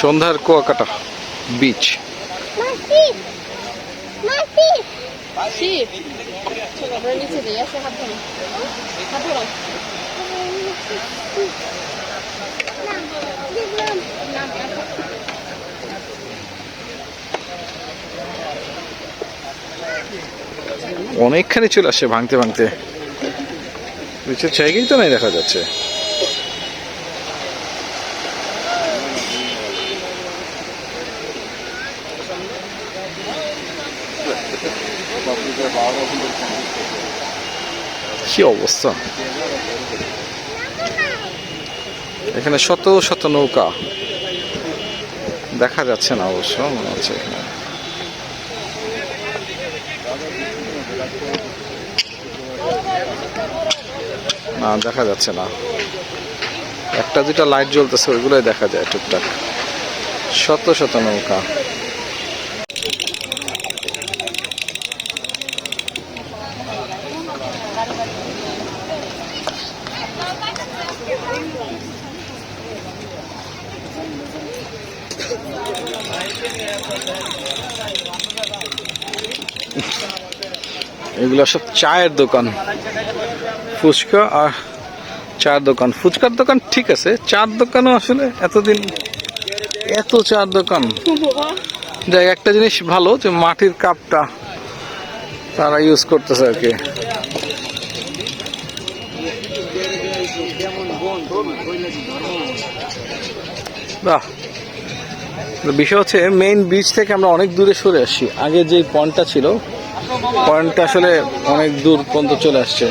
সন্ধ্যার কুয়াকাটা বিচ অনেকখানি চলে আসছে ভাঙতে ভাঙতে। বিচের জায়গায় তো নাই দেখা যাচ্ছে। কি অবস্থা? এখানে শত শত নৌকা। দেখা যাচ্ছে না অবশ্য, মনে হচ্ছে এখানে। না, দেখা যাচ্ছে না। একটা দুটা লাইট জ্বলতেছে, ওইগুলোই দেখা যায়, টুকটাক। শত শত নৌকা। এগুলো সব চায়ের দোকান। ফুচকা আর চার দোকান। ফুচকার দোকান ঠিক আছে, চার দোকানও আসলে এতদিন এত চার দোকান। যাই, একটা জিনিস ভালো যে মাটির কাপটা তারা ইউজ করতেছে আর কি। বাহ বিষয় হচ্ছে মেইন বিচ থেকে আমরা অনেক দূরে সরে আসছি। আগে যে পয়েন্টটা ছিল, পয়েন্টটা আসলে অনেক দূর পর্যন্ত চলে আসছে।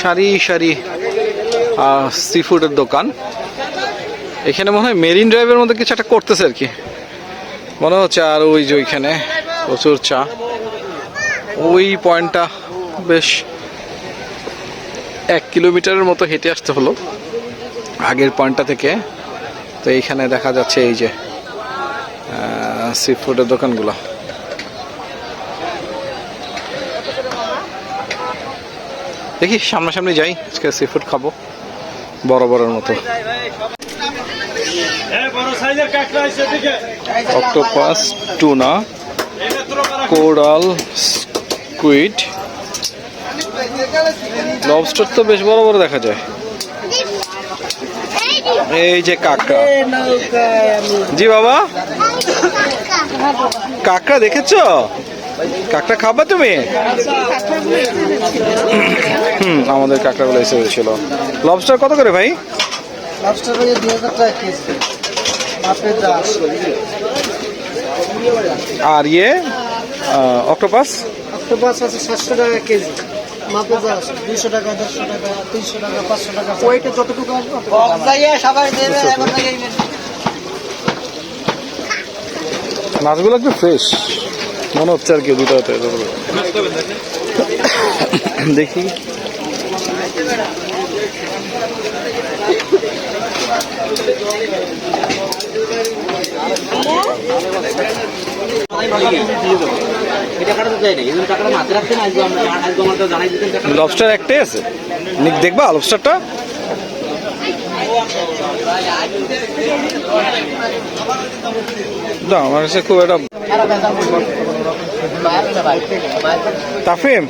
সারি সারি সি ফুডের দোকান। এখানে মনে হয় মেরিন ড্রাইভের মধ্যে কিছু একটা করতেছে আর কি। মনে হচ্ছে আর ওই যে ওইখানে প্রচুর চা। ওই পয়েন্টটা বেশ এক কিলোমিটারের মতো হেঁটে আসতে হলো আগের পয়েন্টটা থেকে। তো এইখানে দেখা যাচ্ছে এই যে সি ফুডের দোকানগুলো। দেখি সামনাসামনি যাই, আজকে সি ফুড খাব বড় বড়ের মতো। Octopus tuna coral squid lobster তো বেশ বড় বড় দেখা যায়। এই যে কাঁকড়া। জি বাবা। কাঁকড়া দেখেছ? কাঁকড়া খাবা তুমি? হুম আমাদের কাঁকড়াগুলো এসে হয়েছিল। লবস্টার কত করে ভাই? লবস্টার হয়ে দুই হাজার টাকা কেজি আর ইয়ে অক্টোপাস? অক্টোপাস আছে সাতশো টাকা কেজি। দুইশো টাকা দেড়শো টাকা তিনশো টাকা পাঁচশো টাকা ওইটা যতটুকু সবাই দেবে মাছগুলো একটু ফ্রেশ মনে হচ্ছে আর কি দুটো দেখি। লবস্টার একটাই আছে? দেখবা লবস্টারটা না আমার কাছে খুব একটা তাফিম?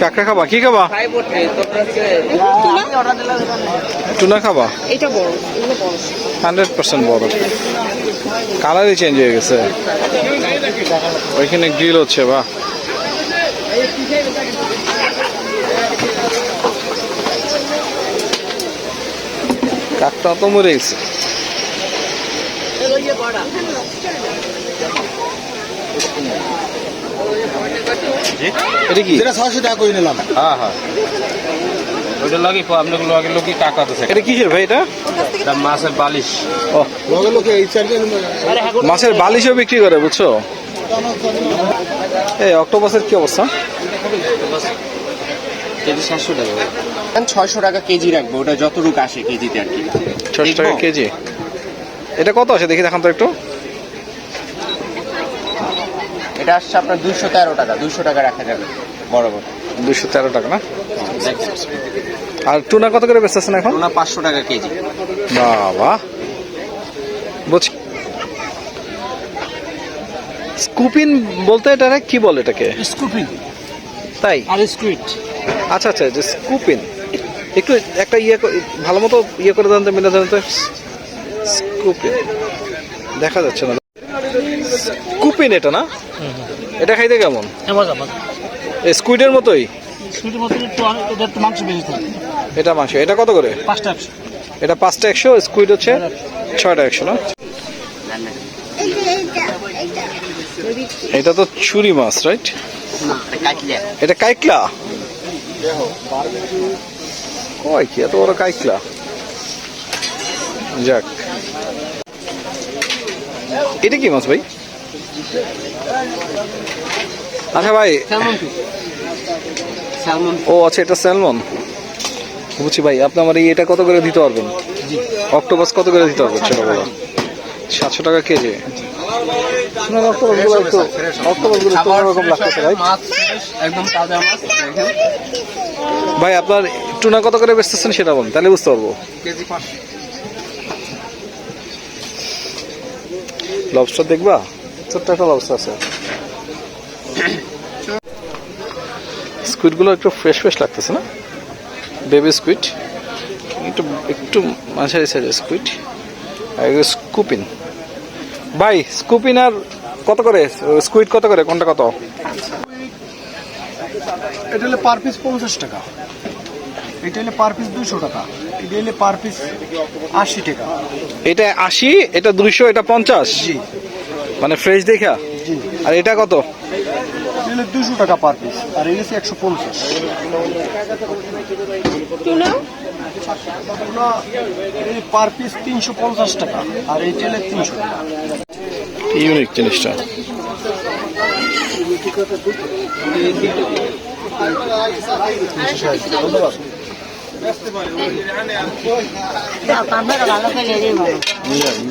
কাঁকড়া খাবা? কি খাবা? টুনা খাবা? হান্ড্রেড পার্সেন্ট বড়। কালারই চেঞ্জ হয়ে গেছে। ওইখানে গ্রিল হচ্ছে বা কাকটা তো মরে গেছে। এটা কি? এটা ছয়শো টাকা করে নিলাম। হ্যাঁ হ্যাঁ। লাগি লগে লোকই টাকা দিছে। এটা কিসের ভাই এটা? মাছের বালিশ। ও। লগে লোকে এই মাছের বালিশও বিক্রি করে বুঝছ? এই অক্টোপাসের কি অবস্থা? কেজি সাতশো টাকা। ছয়শো টাকা কেজি রাখব ওটা যতটুকু আসে কেজিতে আর কি। ছশো টাকা কেজি? এটা কত আছে? দেখি দেখান তো একটু। এটা আসছে আপনার দুইশো তেরো টাকা দুইশো টাকা রাখা যাবে বড় দুশো তেরো টাকা না? আর টুনা কত করে বেচতেছেন এখন? ওনা পাঁচশো টাকা কেজি। বাবা। বুঝছি স্কুপিন বলতে এটা কি বলে এটাকে? স্কুপিং তাই? আর স্কুইট আচ্ছা আচ্ছা যে স্কুপিন। একটু একটা ইয়ে ভালো মতো ইয়ে করে দেন তো মিলে দেন তো। স্কুপিন দেখা যাচ্ছে না। স্কুপিন এটা না? এটা খাইতে কেমন? স্কুইডের মতোই? এটা মাংস। এটা কত করে? পাঁচটা এটা পাঁচটা একশো স্কুইড হচ্ছে ছয়টা একশো না? এটা তো ছুরি মাছ রাইট? এটা কাইকলা? কয় কি এত বড় কাইকলা? যাক। এটা কি মাছ ভাই? আচ্ছা ভাই। ও আচ্ছা এটা স্যালমন। বুঝছি ভাই আপনি আমার এই এটা কত করে দিতে পারবেন? অক্টোপাস কত করে দিতে পারবেন সেটা বড় সাতশো টাকা কেজি। ভাই আপনার টুনা কত করে বেচতেছেন সেটা বলুন তাহলে বুঝতে পারব। কেজি লবস্টার দেখবা? ছোট্ট একটা লবস্টার আছে। স্কুইডগুলো একটু ফ্রেশ ফ্রেশ লাগতেছে না? বেবি স্কুইড একটু একটু মাঝারি সাইজের স্কুইড আর স্কুপিন ভাই স্কুপিন আর কত করে? স্কুইড কত করে? কোনটা কত? এটা হলে পার পিস পঞ্চাশ টাকা। এটা হলে পার পিস দুশো টাকা। এটা হলে পার পিস আশি টাকা। এটা আশি এটা দুইশো এটা পঞ্চাশ? জি। মানে ফ্রেশ দেখা? জি। আর এটা কত? এটা দুশো টাকা পার পিস আর এই হচ্ছে একশো পঞ্চাশ। টুনা পার পিস তিনশো পঞ্চাশ টাকা আর এই হলে তিনশো টাকা। ইউনিক জিনিসটা।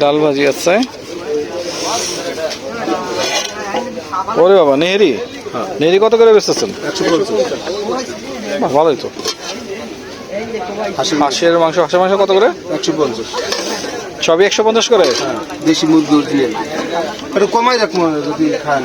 ডাল ভাজি আছে। ওরে বাবা নেহেরি? নেহেরি কত করে বেচতেছেন? ভালোই তো। হাঁসের মাংস হাঁসের মাংস কত করে? একশো পঞ্চাশ। সবই একশো পঞ্চাশ করে? দেশি মুরগি দিয়ে। একটু কমাই রাখব যদি খান